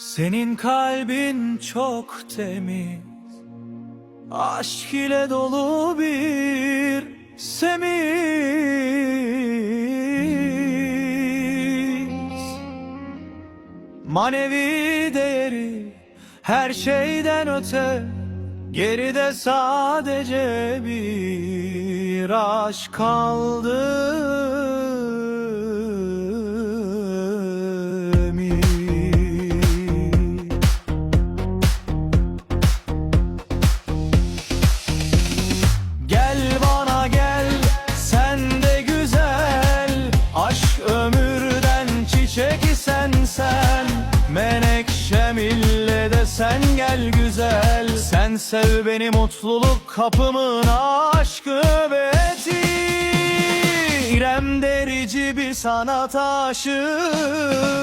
Senin kalbin çok temiz Aşk ile dolu bir semiz. Manevi değeri her şeyden öte Geride sadece bir aşk kaldı gel güzel. Sen sev beni mutluluk kapımın aşkı beti İrem derici bir sanat aşığı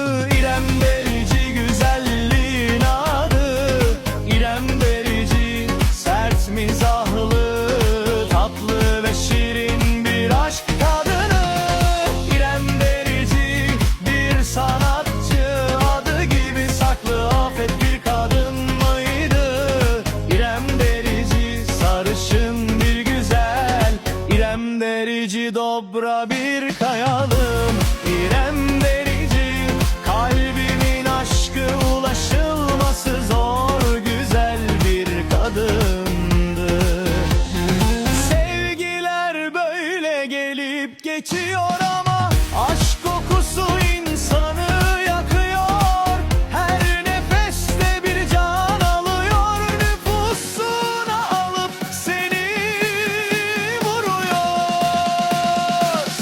kayalım İrem derici kalbimin aşkı ulaşılması zor güzel bir kadındı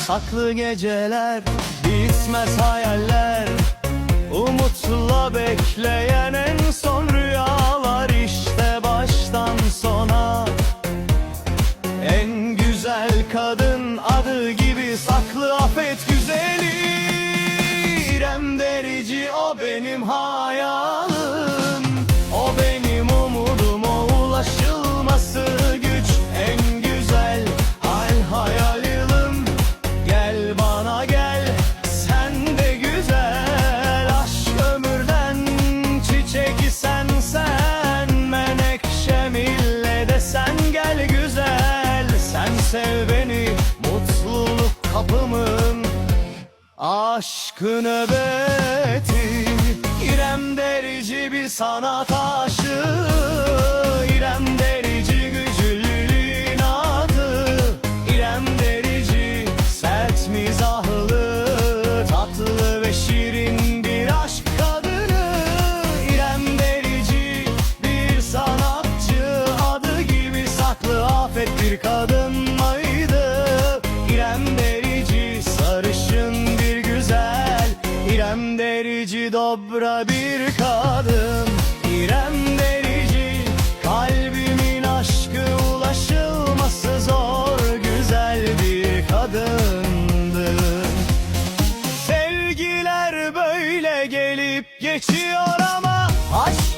Saklı geceler, bitmez hayaller. Umutla bekleyen en son rüyalar işte baştan sona. En güzel kadın adı gibi saklı afet sev beni mutluluk kapımın Aşkı nöbeti. İrem derici bir sanat aşığı İrem derici gücülülüğün adı İrem derici sert mizahlı Tatlı ve şirin bir aşk kadını. İrem derici bir sanatçı Adı gibi saklı afet bir kadın derici dobra bir kadın. İrem derici kalbimin aşkı ulaşılması zor güzel bir kadındı. Sevgiler böyle gelip geçiyor ama Aşk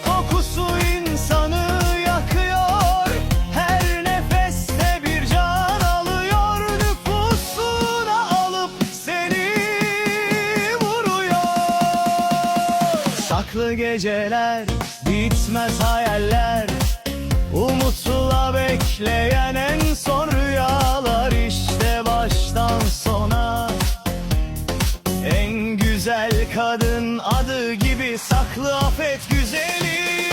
Geceler, bitmez hayaller. Umutla bekleyen en son rüyalar işte baştan sona. En güzel kadın adı gibi saklı afet güzeli